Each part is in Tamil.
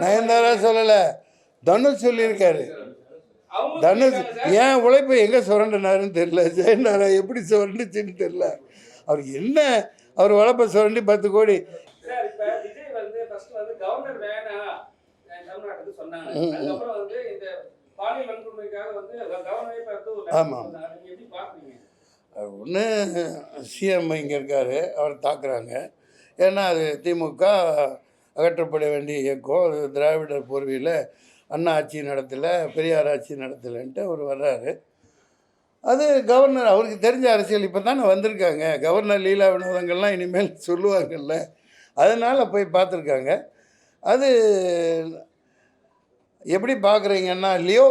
நயன்தாரா சொல்லலை. தனுஷ் சொல்லியிருக்காரு. தனுஷ். ஏன் உழைப்பை எங்கே சுரண்டினாருன்னு தெரியல. ஜெயநாரா எப்படி சுரண்டுச்சுன்னு தெரியல. அவர் என்ன அவர் உழைப்பை சுரண்டி பத்து கோடி. சார் இப்ப விஜய் வந்து ஃபர்ஸ்ட் வந்து கவர்னர் வேணாம் அஹ் தமிழ்நாட்டுக்கு சொன்னாங்க. அதுக்கப்புறம் வந்து இந்த பாலியல் வன்கொடுமைக்காக வந்து கவர்னரே பார்த்து ஒரு ஆமா. letter சொன்னாங்க. நீங்க எப்படி பாக்குறீங்க ஒன்று சிஎம் இங்கே இருக்கார் அவர் தாக்குறாங்க. ஏன்னா அது திமுக அகற்றப்பட வேண்டிய இயக்கம். திராவிடர் பூர்வியில் அண்ணா ஆட்சி நடத்தலை பெரியார் ஆட்சி நடத்தலைன்ட்டு அவர் வர்றாரு. அது கவர்னர் அவருக்கு தெரிஞ்ச அரசியல் இப்போ தானே வந்திருக்காங்க. கவர்னர் லீலா வினோதங்கள்லாம் இனிமேல் சொல்லுவாங்கல்ல. அதனால் போய் பார்த்துருக்காங்க. அது எப்படி பார்க்குறீங்கன்னா லியோ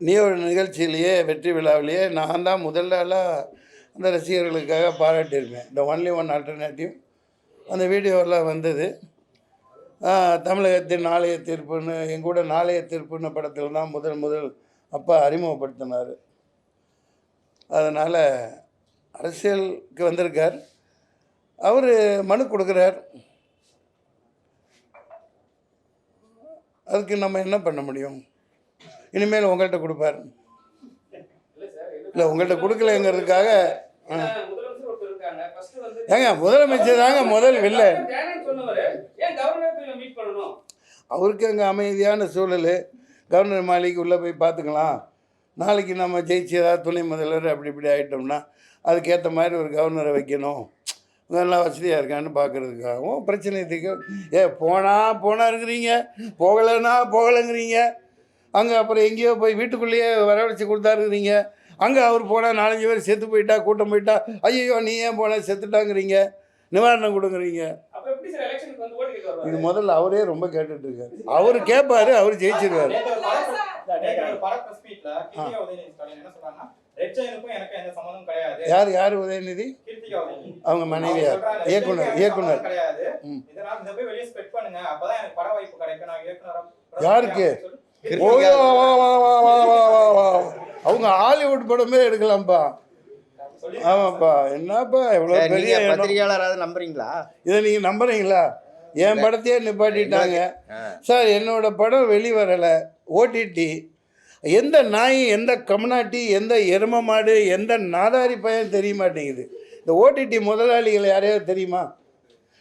லியோ நிகழ்ச்சியிலேயே வெற்றி விழாவிலேயே நான் தான் முதல்ல அந்த ரசிகர்களுக்காக பாராட்டியிருப்பேன் இந்த ஒன்லி ஒன் ஆல்டர்னேட்டிவ் அந்த வீடியோவில் வந்தது. தமிழகத்தின் நாளைய தீர்ப்புன்னு எங்கூட நாளைய தீர்ப்புன்னு படத்தில் தான் முதல் முதல் அப்பா அறிமுகப்படுத்தினார். அதனால் அரசியலுக்கு வந்திருக்கார். அவர் மனு கொடுக்குறார். அதுக்கு நம்ம என்ன பண்ண முடியும்? இனிமேல் உங்கள்கிட்ட கொடுப்பார். இல்லை உங்கள்கிட்ட கொடுக்கலங்கிறதுக்காக ஏன்னா முதலமைச்சர் ஒருத்தர் இருக்காங்க ஃபர்ஸ்ட் வந்து ஏங்க முதலமைச்சர் தாங்க முதல் வில்லை. அவருக்கு அங்கே அமைதியான சூழல். கவர்னர் மாளிகைக்கு உள்ளே போய் பார்த்துக்கலாம். நாளைக்கு நம்ம ஜெயிச்சு ஏதாவது துணை முதல்வர் அப்படி இப்படி ஆகிட்டோம்னா அதுக்கேற்ற மாதிரி ஒரு கவர்னரை வைக்கணும். நல்லா வசதியாக இருக்கான்னு பார்க்குறதுக்காகவும் பிரச்சனை தீர்க்க ஏ போனா போனா இருக்கிறீங்க போகலைன்னா போகலைங்கிறீங்க. அங்கே அப்புறம் எங்கேயோ போய் வீட்டுக்குள்ளேயே வரவழைச்சி கொடுத்தாருக்கிறீங்க அங்கே அவர் போனால் நாலஞ்சு பேர் செத்து போயிட்டா கூட்டம் போயிட்டா ஐயோ நீ ஏன் போன? செத்துட்டாங்கிறீங்க. நிவாரணம் கொடுங்குறீங்க. அப்ப எப்படி சார் எலெக்ஷனுக்கு வந்து ஓட்டு கேட்க வருவாரு? இது முதல்ல அவரே ரொம்ப கேட்டுட்டு இருக்காரு. அவர் கேட்பாரு அவர் ஜெயிச்சிருவாரு. யார் யார் உதயநிதி. அவங்க மனைவியார் இயக்குனர் இயக்குனர். யாருக்கு? ஓ வா, வா, வா, வா, வா, வா, வா, வா. அவங்க ஹாலிவுட் படமே எடுக்கலாம்ப்பா ஆமாப்பா. என்னப்பா எவ்வளோ பெரிய. பத்திரிகையாளராவது நம்புறீங்களா? இதை நீங்கள் நம்புறீங்களா? என் படத்தையே நிப்பாட்டிட்டாங்க. சார் என்னோட படம் வெளிவரலை. ஓடிடி எந்த நாய் எந்த கம்னாட்டி எந்த எரும மாடு எந்த நாதாரி பையன் தெரிய மாட்டேங்குது. இந்த ஓடிடி முதலாளிகள் யாரையாவது தெரியுமா?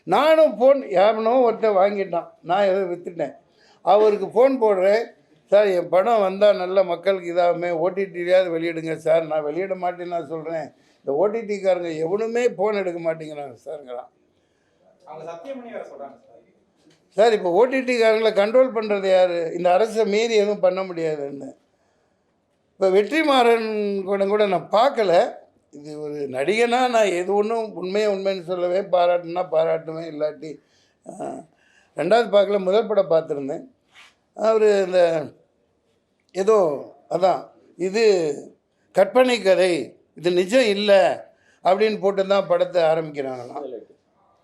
நானும் ஃபோன் யாருனோ ஒருத்தன் வாங்கிட்டான். நான் ஏதோ விற்றுட்டேன் அவருக்கு ஃபோன் போடுறேன். சார் என் படம் வந்தால் நல்ல மக்களுக்கு இதாகுமே. ஓடிடிலையாவது வெளியிடுங்க சார். நான் வெளியிட மாட்டேன்னு நான் சொல்கிறேன் இந்த ஓடிடிக்காரங்க எவனுமே ஃபோன் எடுக்க மாட்டேங்கிறாங்க சொல்றாங்க சார். சார் இப்போ ஓடிடிக்காரங்களை கண்ட்ரோல் பண்ணுறது யார்? இந்த அரசை மீறி எதுவும் பண்ண முடியாதுன்னு. இப்போ வெற்றிமாறன் கூட கூட நான் பார்க்கல. இது ஒரு நடிகனாக நான் எது ஒன்றும் உண்மையை உண்மைன்னு சொல்லவே பாராட்டுனா பாராட்டுவேன் இல்லாட்டி ரெண்டாவது பார்க்கல முதல் படம் பார்த்துருந்தேன். அவர் இந்த ஏதோ அதான் இது கற்பனை கதை இது நிஜம் இல்லை அப்படின்னு போட்டு தான் படத்தை ஆரம்பிக்கிறாங்களாம்.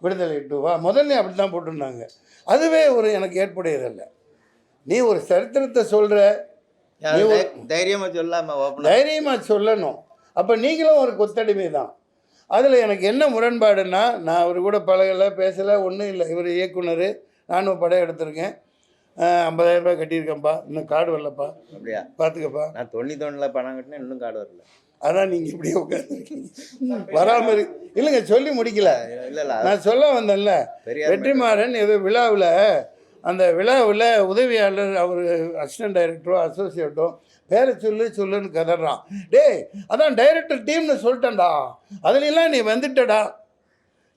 விடுதலை டூவா முதல்ல அப்படி தான் போட்டிருந்தாங்க. அதுவே ஒரு எனக்கு ஏற்புடையதல்ல. நீ ஒரு சரித்திரத்தை சொல்கிற யாரு நீ ஒரு- தை- தைரியமா சொல்லாம ஓப்பனா? தைரியமாக சொல்லணும். அப்போ நீங்களும் ஒரு கொத்தடிமை தான் அதில் எனக்கு என்ன முரண்பாடுன்னா நான் அவர் கூட பழகலை பேசலை ஒன்றும் இல்லை. இவர் இயக்குனர் நானும் படம் எடுத்திருக்கேன். ஐம்பதாயிரம் ரூபாய் கட்டியிருக்கேன்ப்பா. இன்னும் கார்டு வரலப்பா. அப்படியா? பார்த்துக்கப்பா நான் தொண்ணி தொண்ணில் பணம் கட்டினேன் இன்னும் கார்டு வரல. அதான் நீங்கள் இப்படியே உட்காந்துருக்கீங்க வராமல் இரு. இல்லைங்க சொல்லி முடிக்கல. இல்ல இல்ல நான் சொல்ல வந்தேன்ல. வெற்றிமாறன் ஏதோ விழாவில் அந்த விழாவில் உதவியாளர் அவர் அசிஸ்டன்ட் டைரக்டரோ அசோசியேட்டோ பேரை சொல்லு சொல்லுன்னு கதறான். டேய் அதான் டைரக்டர் டீம்னு சொல்லிட்டேன்டா. அதுலெல்லாம் நீ வந்துட்டடா.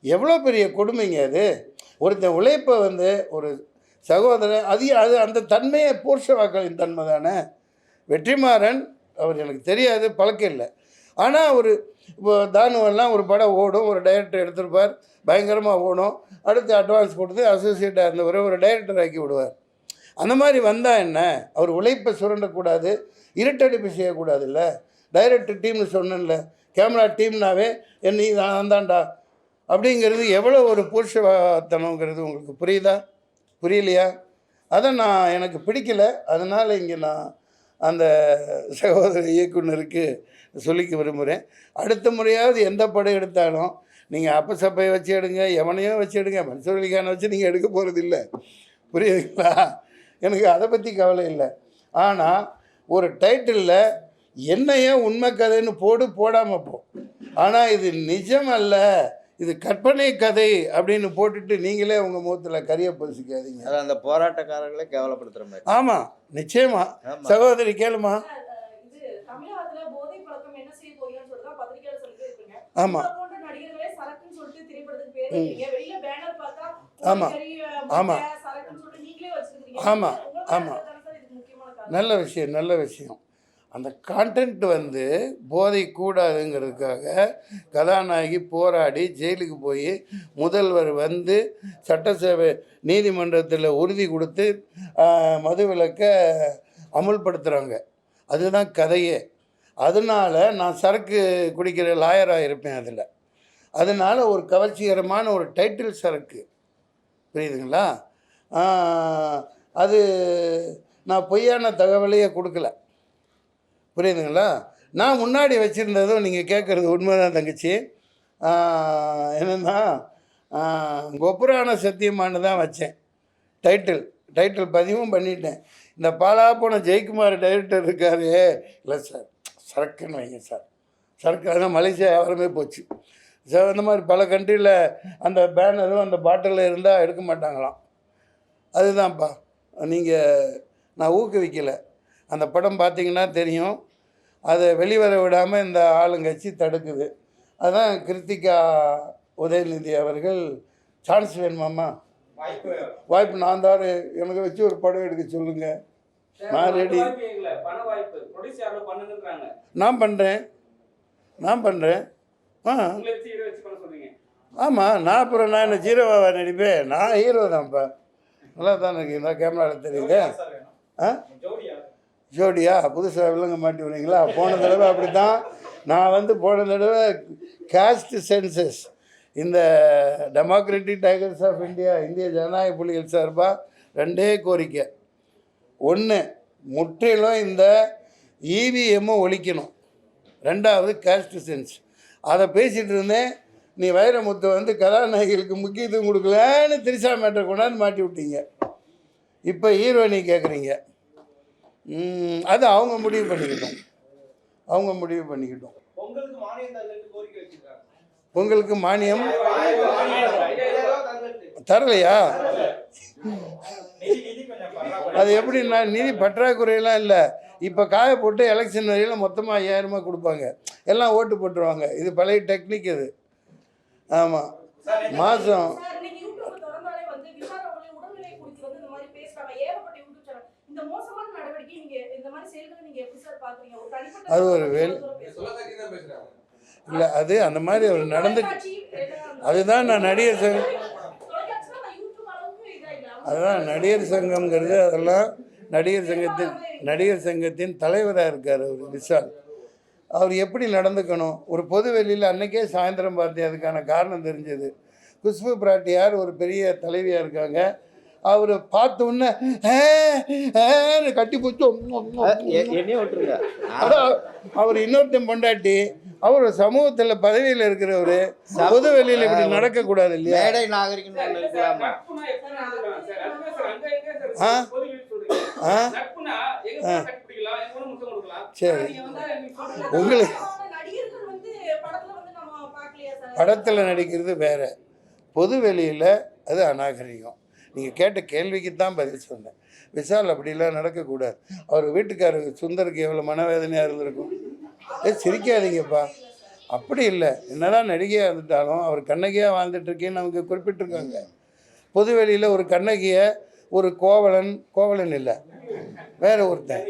எவ்வளோ பெரிய கொடுமைங்க அது. ஒருத்தன் உழைப்பை வந்து ஒரு சகோதரன் அது அது அந்த தன்மையே போர்ஷவாக்களின் தன்மை தானே? வெற்றிமாறன் அவர் எனக்கு தெரியாது பழக்கம் இல்லை. ஆனால் ஒரு இப்போ தானுவெல்லாம் ஒரு படம் ஓடும் ஒரு டைரக்டர் எடுத்திருப்பார் பயங்கரமாக ஓடும் அடுத்து அட்வான்ஸ் கொடுத்து அசோசியேட்டாக இருந்தவரை ஒரு டைரக்டர் ஆக்கி விடுவார். அந்த மாதிரி வந்தால் என்ன? அவர் உழைப்பை சுரண்டக்கூடாது இருட்டடிப்பு செய்யக்கூடாதுல்ல? டைரக்டர் டீம்னு சொன்னேன்ல கேமரா டீம்னாவே என்ன நீ நான் தான்டா. அப்படிங்கிறது எவ்வளோ ஒரு புருஷத்தனங்கிறது உங்களுக்கு புரியுதா? புரியலையா? அதை நான் எனக்கு பிடிக்கல. அதனால் இங்கே நான் அந்த சகோதர இயக்குனருக்கு சொல்லிக்க விரும்புகிறேன் அடுத்த முறையாவது எந்த படம் எடுத்தாலும் நீங்கள் அப்ப சப்பையை வச்சு எடுங்க எவனையும் வச்சு எடுங்க. மன்சூர் வச்சு நீங்கள் எடுக்க போகிறது இல்லை புரியுதுங்களா? எனக்கு அதை பற்றி கவலை இல்லை. ஆனால் ஒரு டைட்டிலில் என்னையே உண்மை கதைன்னு போடு போடாமல் போ. ஆனால் இது நிஜம் அல்ல. இது கற்பனை கதை அப்படின்னு போட்டுட்டு நீங்களே உங்கள் முகத்தில் கரிய பூசிக்காதீங்க அது அந்த போராட்டக்காரர்களே கேவலப்படுத்துற மாதிரி ஆமாம் நிச்சயமா. சகோதரி கேளுமா இது தமிழகத்துல போதை பழக்கம் என்ன செய்ய போறீங்கன்னு சொல்லிட்டு தான் பத்திரிகையாளர் சொல்லிட்டு இருக்கீங்க ஆமா. உங்களை போன்ற நடிகர்களே சரக்குன்னு சொல்லிட்டு திரைப்படத்துக்கு பேர் வைக்கிறீங்க வெளியில பேனர் பார்த்தா ஆமா. கோழிக்கறி, ஆமா. முட்டை, சரக்குன்னு சொல்லிட்டு நீங்களே வச்சிருக்கீங்க ஆமா. உங்களுக்கு ஆமா. அதுதானே சார் இதுக்கு முக்கியமான காரணம் நல்ல விஷயம் நல்ல விஷயம் அந்த கான்டென்ட் வந்து போதை கூடாதுங்கிறதுக்காக கதாநாயகி போராடி ஜெயிலுக்கு போய் முதல்வர் வந்து சட்டசபை நீதிமன்றத்தில் உறுதி கொடுத்து ஆஹ், மதுவிலக்கை அமுல்படுத்துகிறாங்க அதுதான் கதையே. அதனால நான் சரக்கு குடிக்கிற லாயராக இருப்பேன் அதில். அதனால ஒரு கவர்ச்சிகரமான ஒரு டைட்டில் சரக்கு. புரியுதுங்களா? அது நான் பொய்யான தகவலையே கொடுக்கல. புரியுதுங்களா? நான் முன்னாடி வச்சுருந்ததும் நீங்கள் கேட்குறது உண்மைதான் தங்கச்சி. என்னென்னா என்னன்னா கொப்புரான சத்தியமானு தான் வச்சேன். டைட்டில் டைட்டில் பதிவும் பண்ணிட்டேன். இந்த பாலா போன ஜெயக்குமார் டைரக்டர் இருக்காரு. இல்லை சார் சரக்குன்னு வைங்க சார். சரக்கு அதனால் மலேசியா வியாபாரமே போச்சு. சார் இந்த மாதிரி பல கண்ட்ரியில் அந்த பேனரும் அந்த பாட்டிலில் இருந்தால் எடுக்க மாட்டாங்களாம். அதுதான்ப்பா நீங்கள் நான் ஊக்குவிக்கலை. அந்த படம் பார்த்தீங்கன்னா தெரியும். அதை வெளிவர விடாமல் இந்த ஆளுங்கட்சி தடுக்குது. அதான் கிருத்திகா உதயநிதி அவர்கள் சான்ஸ் வேணுமாம்மா வாய்ப்பு நான் தான் எனக்கு வச்சு ஒரு படம் எடுக்க சொல்லுங்கள் நான் பண்ணுங்கன்றாங்க. நான் பண்ணுறேன் நான் பண்ணுறேன் ஆ. ஆமாம் நான் அப்புறம் நான் என்ன ஜீரோவாவா நடிப்பேன்? நான் ஹீரோ தான்ப்பா. நல்லா தான் இருக்கு. இந்த கேமராவில் தெரியுது ஆ? ஜோடியா புதுசாக விலங்க மாட்டி வரீங்களா போன தடவை அப்படி தான் நான் வந்து போன தடவை காஸ்ட் சென்சஸ் இந்த டெமோக்ராட்டிக் டைகர்ஸ் ஆஃப் இந்தியா இந்திய ஜனநாயக புலிகள் சார்பாக ரெண்டே கோரிக்கை. ஒன்று முற்றிலும் இந்த இவிஎம்மும் ஒழிக்கணும். ரெண்டாவது காஸ்ட் சென்ஸ் அதை பேசிகிட்டு இருந்தேன். நீ வைரமுத்து வந்து கதாநாயகிகளுக்கு முக்கியத்துவம் கொடுக்கலன்னு திரிசா மேட்டை கொண்டாந்து மாட்டி விட்டீங்க. இப்போ ஹீரோயினி கேட்குறீங்க அது அவங்க முடிவு பண்ணிக்கிட்டோம். அவங்க முடிவு பண்ணிக்கிட்டோம். உங்களுக்கு மானியம். தரலையா. அது எப்படின்னா நிதி பற்றாக்குறையெல்லாம் இல்லை. இப்போ காய போட்டு எலெக்ஷன் வரையில் மொத்தமாக ஐயாயிரமா கொடுப்பாங்க. எல்லாம் ஓட்டு போட்டுருவாங்க. இது பழைய டெக்னிக் இது. ஆமாம் மாதம் சார் இன்னைக்கு யூடியூப் திறந்தாலே வந்து விஷால் அவர்களே உடல்நிலை குறித்து வந்து இந்த மாதிரி பேசுறாங்க ஏகப்பட்ட யூடியூப் சேனல் இந்த மோசமான நடவடிக்கை நீங்க இந்த மாதிரி செயல்களை நீங்க எப்படி சார் பாக்குறீங்க ஒரு தனிப்பட்ட அது ஒரு வேல்- இல்லை அது அந்த மாதிரி அவர் நடந்து அதுதான் நான் நடிகர் சங்கம் அதுதான் நடிகர் சங்கம்ங்கிறது அதெல்லாம் நடிகர் சங்கத்தின் நடிகர் சங்கத்தின் தலைவராக இருக்கார் அவர் விஷால் அவர் எப்படி நடந்துக்கணும்? ஒரு பொது வெளியில் அன்னைக்கே சாயந்தரம் பார்த்தேன் அதுக்கான காரணம் தெரிஞ்சது. குஷ்பு பிராட்டியார் ஒரு பெரிய தலைவியாக இருக்காங்க. அவர் பார்த்த உடனே "ஆ, கட்டி அட, அவர் இன்னொருத்தன் பொண்டாட்டி அவர் சமூகத்தில் பதவியில் இருக்கிறவர் பொது வெளியில் இப்படி நடக்கக்கூடாது இல்லையா? மேடை நாகரிகம் ஆ? ஆ? கொடுக்கலாம். சரி. உங்களுக்கு ஆனா நடிகர்கள் வந்து படத்துல வந்து நம்ம பார்க்கலையா சார்? படத்தில் நடிக்கிறது வேற. பொது வெளியில் அது அநாகரிகம். நீங்கள் கேட்ட கேள்விக்கு தான் பதில் சொன்னேன். விஷால் அப்படிலாம் நடக்கக்கூடாது. அவர் வீட்டுக்காரர் சுந்தருக்கு எவ்வளோ மனவேதனையாக இருந்திருக்கும். ஏ சிரிக்காதீங்கப்பா. அப்படி இல்லை. என்னதான் நடிகையாக இருந்துட்டாலும் அவர் கண்ணகியாக வாழ்ந்துட்டுருக்கேன்னு நமக்கு குறிப்பிட்டிருக்காங்க. பொதுவெளியில் ஒரு கண்ணகியை ஒரு கோவலன் கோவலன் இல்லை. வேற ஒருத்தன்.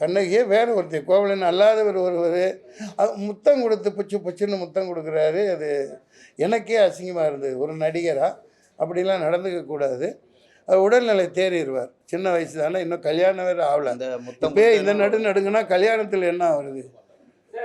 கண்ணகியே வேற ஒருத்தர் கோவலன் அல்லாதவர் ஒருவர். அது முத்தம் கொடுத்து பிச்சு பிச்சுன்னு முத்தம் கொடுக்குறாரு. அது எனக்கே அசிங்கமாக இருந்தது. ஒரு நடிகராக அப்படிலாம் நடந்துக்க கூடாது. அது உடல்நிலை தேறிடுவார். சின்ன வயசு தானே இன்னும் கல்யாணம் வேறு ஆகல. அந்த முத்தம் இப்போ இந்த நடு நடுங்கன்னா கல்யாணத்தில் என்ன வருது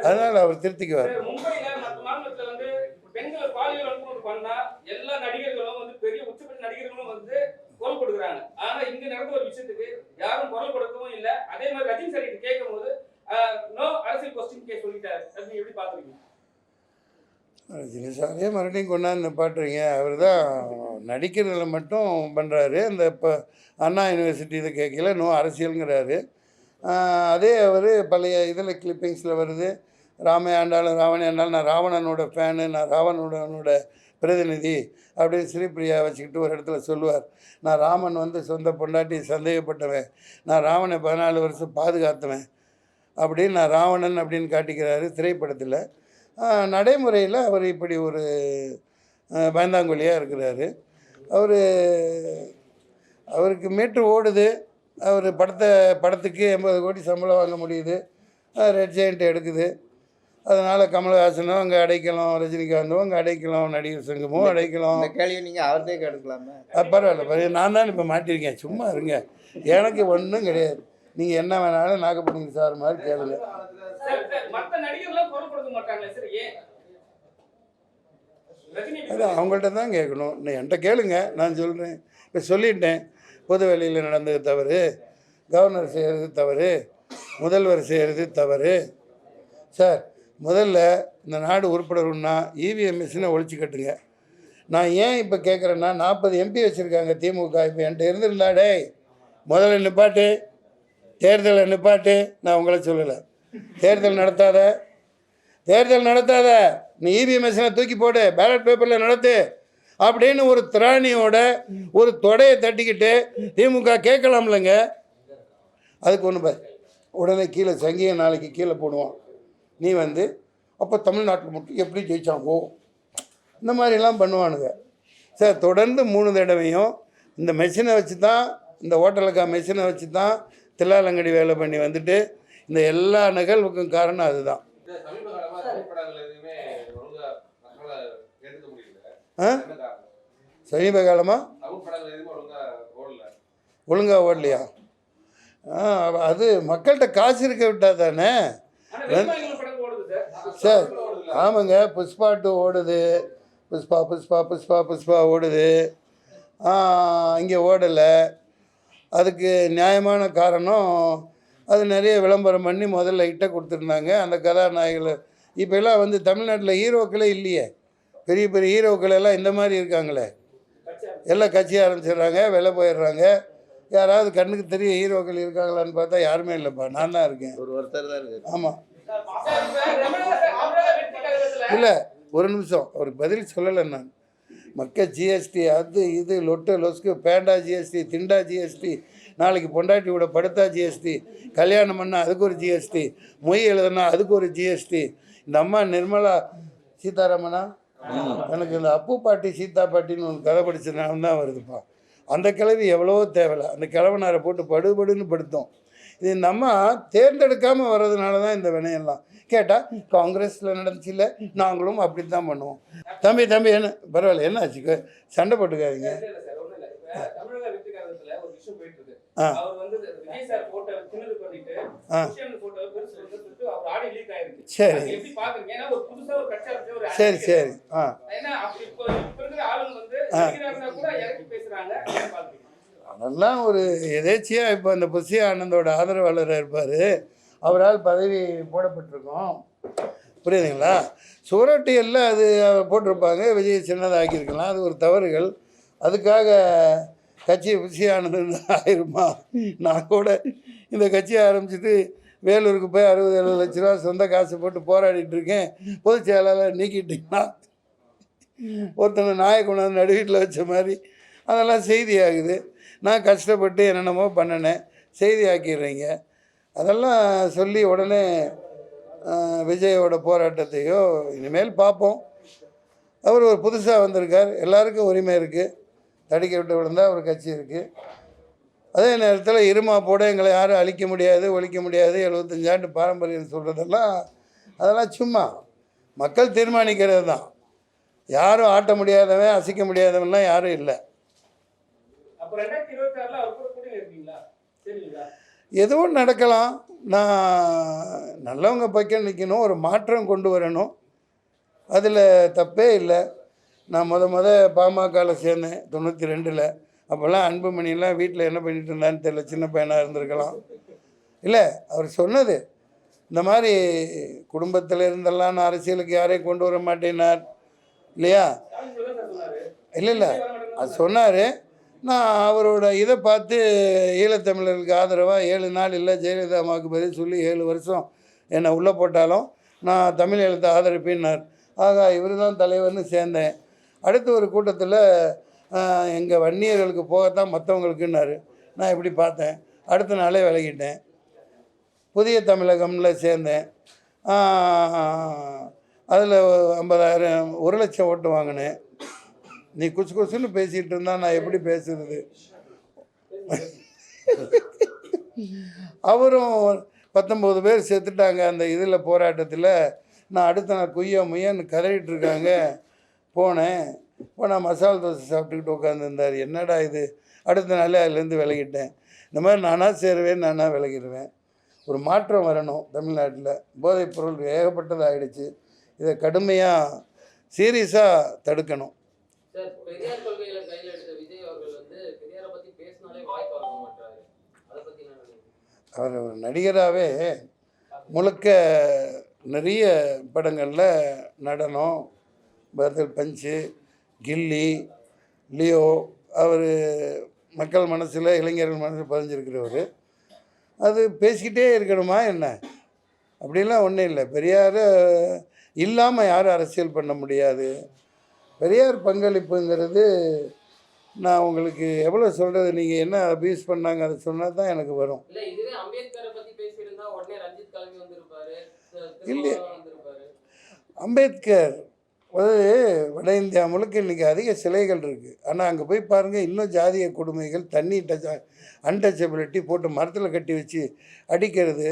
அதனால் அவர் திருத்திக்குவார். சார், மும்பைல மத்த மாநிலத்துல வந்து பெண்களை பாலியல் வன்கொடுமை பண்ணா எல்லா நடிகர்களும் வந்து பெரிய உச்சபட்ச நடிகர்களும் வந்து குரல் கொடுக்குறாங்க. ஆனா இங்க நடந்த ஒரு விஷயத்துக்கு யாரும் குரல் கொடுக்கவும் இல்ல. அதே மாதிரி ரஜினி சார் கிட்ட கேட்கும் போது நோ அரசியல் கொஸ்டின் கேஸ் சொல்லிட்டாரு. எப்படி பாக்குறீங்க ரஜினி மறுபடியும் கொண்டாந்து நிப்பாட்டுறீங்க. அவர் தான் நடிக்கிறதுல மட்டும் பண்ணுறாரு அந்த இப்போ அண்ணா யூனிவர்சிட்டி இதை கேட்கல. இன்னும் அரசியலுங்கிறாரு. அதே அவர் பழைய இதில் கிளிப்பிங்ஸில் வருது. ராமே ஆண்டாலும் ராவணே ஆண்டாலும் நான் ராவணனோட ஃபேனு நான் ராவணனோட பிரதிநிதி அப்படின்னு ஸ்ரீபிரியா வச்சுக்கிட்டு ஒரு இடத்துல சொல்லுவார். நான் ராமன் வந்து சொந்த பொண்டாட்டி சந்தேகப்பட்டவன். நான் ராவனை பதினாலு வருஷம் பாதுகாத்தவன் அப்படின்னு நான் ராவணன் அப்படின்னு காட்டிக்கிறாரு திரைப்படத்தில். நடைமுறையில் அவர் இப்படி ஒரு ஆஹ் பயந்தாங்கொல்லியாக இருக்கிறாரு. அவர் அவருக்கு மீட்ரு ஓடுது. அவர் படத்தை படத்துக்கு எண்பது கோடி சம்பளம் வாங்க முடியுது. ரெட் ஜெயண்ட் எடுக்குது. அதனால் கமலஹாசனும் அங்கே அடைக்கலாம் ரஜினிகாந்தும் அங்கே அடைக்கலாம் நடிகர் சங்கமும் அடைக்கலாம். இந்த கேள்வியை நீங்க அவர்கிட்டயே கேட்டுக்கலாமே? அஹ் பரவாயில்ல பரவாயில்ல. நான் தான் இப்போ மாட்டிருக்கேன். சும்மா இருங்க. எனக்கு ஒன்றும் கிடையாது. நீங்கள் என்ன வேணாலும் நாகப்பட்டினம் சார் மாதிரி கேளுங்க. நடிகர்லாம் குரல் மாட்டாங்களே அது அவங்கள்ட்ட தான் கேட்கணும். நீ என்கிட்ட கேளுங்க நான் சொல்கிறேன் இப்போ சொல்லிட்டேன் பொதுவெளியில் நடந்தது தவறு கவர்னர் செய்கிறது தவறு முதல்வர் செய்கிறது தவறு. சார் முதல்ல இந்த நாடு உருப்படணும்னா இவிஎம் மிஷினை ஒழிச்சு கட்டுங்க. நான் ஏன் இப்போ கேட்குறேன்னா நாற்பது எம்பி வச்சுருக்காங்க திமுக. இப்போ என்கிட்ட இருந்திருந்தா முதல்ல நிப்பாட்டு தேர்தலை நிப்பாட்டு நான் உங்களை சொல்லலை. தேர்தல் நடத்தாத தேர்தல் நடத்தாத நீ இவிஎம் மிஷினை தூக்கி போடு பேலட் பேப்பரில் நடத்து அப்படின்னு ஒரு திராணியோட ஒரு தொடையை தட்டிக்கிட்டு திமுக கேட்கலாம்லங்க. அதுக்கு ஒன்று பாரு உடனே கீழே சங்கியை நாளைக்கு கீழே போடுவான். நீ வந்து அப்போ தமிழ்நாட்டில் மட்டும் எப்படி ஜெயிச்சாங்கோ? இந்த மாதிரிலாம் பண்ணுவானுங்க. சார் தொடர்ந்து மூணு தடவையும் இந்த மெஷினை வச்சு தான் இந்த ஹோட்டலுக்கா மெஷினை வச்சு தான் தில்லாலங்கடி வேலை பண்ணி வந்துட்டு இந்த எல்லா நிகழ்வுக்கும் காரணம் அதுதான். இந்த சமீப காலமாக ஒழுங்கா ஒழுங்காக ஓடலையா? ஆ அது மக்கள்கிட்ட காசு இருக்க விட்டா தானே? ஆனா வெறும் படம் ஓடுது சார்? சார் ஆமாங்க புஷ்பா டூ ஓடுது. புஷ்பா புஷ்பா புஷ்பா புஷ்பா ஓடுது. இங்கே ஓடலை. அதுக்கு நியாயமான காரணம் அது நிறைய விளம்பரம் பண்ணி முதல்ல இட்ட கொடுத்துருந்தாங்க. அந்த கதாநாயகிகள் இப்போ எல்லாம் வந்து தமிழ்நாட்டில் ஹீரோக்களே இல்லையே. பெரிய பெரிய ஹீரோக்கள் எல்லாம் இந்த மாதிரி இருக்காங்களே. எல்லாம் கட்சி ஆரம்பிச்சிடுறாங்க வெளில போயிடுறாங்க. யாராவது கண்ணுக்கு தெரிய ஹீரோக்கள் இருக்காங்களான்னு பார்த்தா யாருமே இல்லைப்பா நான் தான் இருக்கேன். ஒரு ஒருத்தர் தான் இருக்கு ஆமாம் இல்லை ஒரு நிமிஷம் அவருக்கு பதில் சொல்லலை நான். மக்க ஜிஎஸ்டி அது இது லொட்டு லொஸ்கு பேண்டா ஜிஎஸ்டி திண்டா ஜிஎஸ்டி நாளைக்கு பொண்டாட்டியோட படுத்தா ஜிஎஸ்டி கல்யாணம் பண்ணால் அதுக்கு ஒரு ஜிஎஸ்டி மொய் எழுதுனா அதுக்கு ஒரு ஜிஎஸ்டி இந்த அம்மா நிர்மலா சீதாராமனா? எனக்கு இந்த அப்பு பாட்டி சீதா பாட்டின்னு ஒரு கதை படித்த ஞாபகம் தான் வருதுப்பா. அந்த கிழவி எவ்வளவோ தேவையில்ல. அந்த கிழவனாரை போட்டு படுபடுன்னு படுத்தோம். இது இந்த அம்மா தேர்ந்தெடுக்காமல் வர்றதுனால தான் இந்த வினையெல்லாம். கேட்டால் காங்கிரஸில் நடந்துச்சு இல்லை நாங்களும் அப்படி தான் பண்ணுவோம். தம்பி தம்பி என்ன? பரவாயில்ல என்ன ஆச்சு? சண்டை போட்டுக்காதீங்க. Sir, sir. சரி. ஆ? அதெல்லாம் ஒரு எதேச்சியாக இப்போ அந்த புசி ஆனந்தோட ஆதரவாளராக இருப்பார். அவரால் பதவி போடப்பட்டிருக்கோம். புரியுதுங்களா? சுவரொட்டியல்ல அது போட்டிருப்பாங்க. விஜய் சின்னதாக்கியிருக்கலாம் அது ஒரு தவறுகள். அதுக்காக கட்சி புசி ஆயிருமா? நான் கூட இந்த கட்சியை ஆரம்பிச்சிட்டு வேலூருக்கு போய் அறுபது எழுபது லட்ச ரூபா சொந்த காசு போட்டு போராடிட்டு இருக்கேன். பொதுச் செயலாளர் நீக்கிட்டீங்கன்னா ஒருத்தனை நாயை கொண்டாந்து நடுவீட்டில் வச்ச மாதிரி அதெல்லாம் செய்தி ஆகுது நான் கஷ்டப்பட்டு என்னென்னமோ பண்ணினேன். செய்தி ஆக்கிடுறீங்க அதெல்லாம் சொல்லி உடனே விஜயோட போராட்டத்தையோ இனிமேல் பார்ப்போம். அவர் ஒரு புதுசாக வந்திருக்கார். எல்லாருக்கும் உரிமை இருக்குது தடிக்க விட்டு விழுந்தா ஒரு கட்சி இருக்குது அதே நேரத்தில் இருமா போட எங்களை யாரும் அழிக்க முடியாது ஒழிக்க முடியாது எழுபத்தஞ்சாண்டு பாரம்பரியம் சொல்கிறதெல்லாம் அதெல்லாம் சும்மா. மக்கள் தீர்மானிக்கிறது தான். யாரும் ஆட்ட முடியாதவன் அசைக்க முடியாதவன்லாம் யாரும் இல்லை. எதுவும் நடக்கலாம். நான் நல்லவங்க பக்கம் நிற்கணும் ஒரு மாற்றம் கொண்டு வரணும். அதில் தப்பே இல்லை. நான் முத முத பாமகவில் சேர்ந்தேன் தொண்ணூற்றி ரெண்டில். அப்போல்லாம் அன்புமணிலாம் வீட்டில் என்ன பண்ணிட்டு இருந்தான்னு தெரியல சின்ன பையனாக இருந்திருக்கலாம். இல்லை அவர் சொன்னது இந்த மாதிரி குடும்பத்தில் இருந்தெல்லாம் நான் அரசியலுக்கு யாரையும் கொண்டு வர மாட்டேனார். இல்லையா? இல்லை இல்லை. அது சொன்னார். நான் அவரோட இதை பார்த்து ஈழத்தமிழர்களுக்கு ஆதரவாக ஏழு நாள் இல்லை ஜெயலலிதா அம்மாவுக்கு பதில் சொல்லி ஏழு வருஷம் என்னை உள்ளே போட்டாலும் நான் தமிழ் எழுத்தை ஆதரிப்பின்னார். ஆகா இவர் தான் தலைவர்னு சேர்ந்தேன். அடுத்த ஒரு கூட்டத்தில் எங்கள் வன்னியர்களுக்கு போகத்தான் மற்றவங்களுக்குன்னாரு நான் இப்படி பார்த்தேன். அடுத்த நாளே விலகிட்டேன். புதிய தமிழகம்ல சேர்ந்தேன். அதில் ஐம்பதாயிரம் ஒரு லட்சம் ஓட்டு வாங்கினேன். நீ குசு குசுன்னு பேசிகிட்டு இருந்தா நான் எப்படி பேசுறது? அவரும் பத்தொம்போது பேர் செத்துட்டாங்க அந்த இதில் போராட்டத்தில். நான் அடுத்த நாள் குய்யா முய்யான்னு கதறிட்டு இருக்காங்க. போனேன். போனால் மசாலா தோசை சாப்பிட்டுக்கிட்டு உட்காந்துருந்தார் என்னடா இது? அடுத்த நாளே அதுலேருந்து விலகிட்டேன். இந்த மாதிரி நானாக சேருவேன் நானாக விலகிடுவேன் ஒரு மாற்றம் வரணும் தமிழ்நாட்டில். போதைப் பொருள் ஏகப்பட்டது இதை கடுமையாக சீரியஸாக தடுக்கணும். அவர் ஒரு நடிகராகவே முழுக்க நிறைய படங்களில் நடனம் பதில் பஞ்சு கில்லி லியோ அவர் மக்கள் மனசில் இளைஞர்கள் மனசில் பதிஞ்சிருக்கிறவர். அது பேசிக்கிட்டே இருக்கணுமா என்ன? அப்படிலாம் ஒன்றும் இல்லை. பெரியார் இல்லாமல் யாரும் அரசியல் பண்ண முடியாது. பெரியார் பங்களிப்புங்கிறது நான் உங்களுக்கு எவ்வளோ சொல்கிறது நீங்கள் என்ன அபியூஸ் பண்ணாங்க அதை சொன்னால் தான் எனக்கு வரும். இல்லையே. அம்பேத்கர் அதாவது வட இந்தியா முழுக்க இன்றைக்கி அதிக சிலைகள் இருக்குது ஆனால் அங்கே போய் பாருங்கள் இன்னும் ஜாதிய கொடுமைகள் தண்ணி டச் அன்டச்சபிலிட்டி போட்டு மரத்தில் கட்டி வச்சு அடிக்கிறது.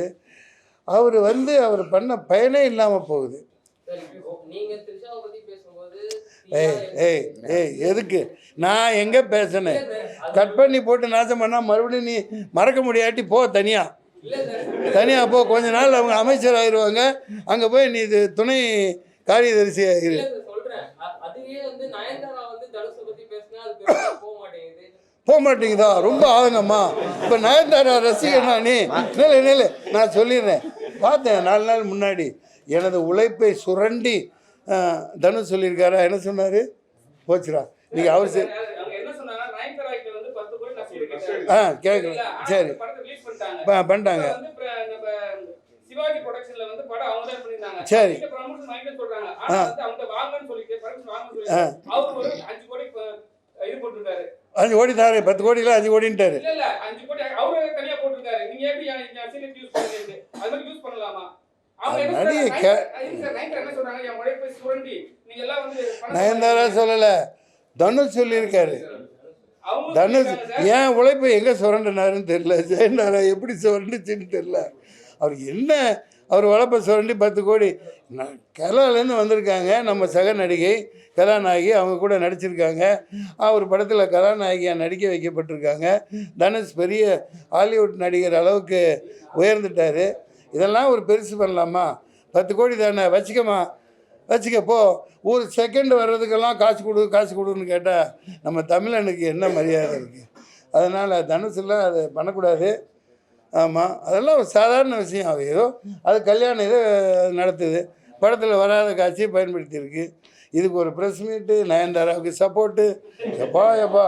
அவர் வந்து அவர் பண்ண பயனே இல்லாமல் போகுது. ஏய் ஏய் ஏய் எதுக்கு? நான் எங்கே பேசினேன்? கட் பண்ணி போட்டு நாசம் பண்ணால் மறுபடியும் நீ மறக்க முடியாட்டி போ தனியாக தனியாக போ. கொஞ்ச நாள் அவங்க அமைச்சர் ஆயிடுவாங்க அங்கே போய் நீ இது துணை காரியதரிசி ஆயிரு இல்ல சார் சொல்றேன். அ- அதுவே வந்து நயன்தாரா வந்து தனுஷை பத்தி பேசினா அது பெருசா போக மாட்டேங்குது. ரொம்ப ஆதங்கம்மா. இப்போ நயன்தாரா ரசிகனா நீ நிலை நிலை நான் சொல்லிடுறேன். பார்த்தேன் நாலு நாள் முன்னாடி எனது உழைப்பை சுரண்டி தனுஷ் சொல்லியிருக்காரா? என்ன சொன்னார்? போச்சுடா. நீங்கள் அவர் சரி ஆ கேட்கல சரி. பண்ணிட்டாங்க. சரி. அஞ்சு கோடி தாரு பத்து கோடியில் அஞ்சு கோடின்ட்டாரு. நயன்தாரா சொல்லலை. தனுஷ் சொல்லியிருக்காரு. தனுஷ். ஏன் உழைப்பை எங்கே சுரண்டினாருன்னு தெரில ஜெயந்தாரா எப்படி சுரண்டுச்சுன்னு தெரில அவர் என்ன அவர் உழைப்பை சுரண்டி பத்து கோடி. கலாலேருந்து கேரளாலேருந்து வந்திருக்காங்க. நம்ம சக நடிகை கதாநாயகி அவங்க கூட நடிச்சிருக்காங்க. அவர் படத்தில் கதாநாயகியாக நடிக்க வைக்கப்பட்டிருக்காங்க. தனுஷ் பெரிய ஹாலிவுட் நடிகர் அளவுக்கு உயர்ந்துட்டார். இதெல்லாம் ஒரு பெருசு பண்ணலாமா? பத்து கோடி தானே வச்சுக்கம்மா. வச்சுக்கப்போ ஒரு செகண்ட் வர்றதுக்கெல்லாம் காசு கொடு காசு கொடுன்னு கேட்டால் நம்ம தமிழனுக்கு என்ன மரியாதை இருக்குது அதனால் தனுஷெல்லாம் அதை பண்ணக்கூடாது. ஆமாம் அதெல்லாம் ஒரு சாதாரண விஷயம். அது ஏதோ அது கல்யாணம் இது நடத்துது. படத்தில் வராத காட்சியை பயன்படுத்தியிருக்கு. இதுக்கு ஒரு ப்ரெஸ் மீட்டு நயன்தாராவுக்கு சப்போர்ட்டு எப்பா எப்பா.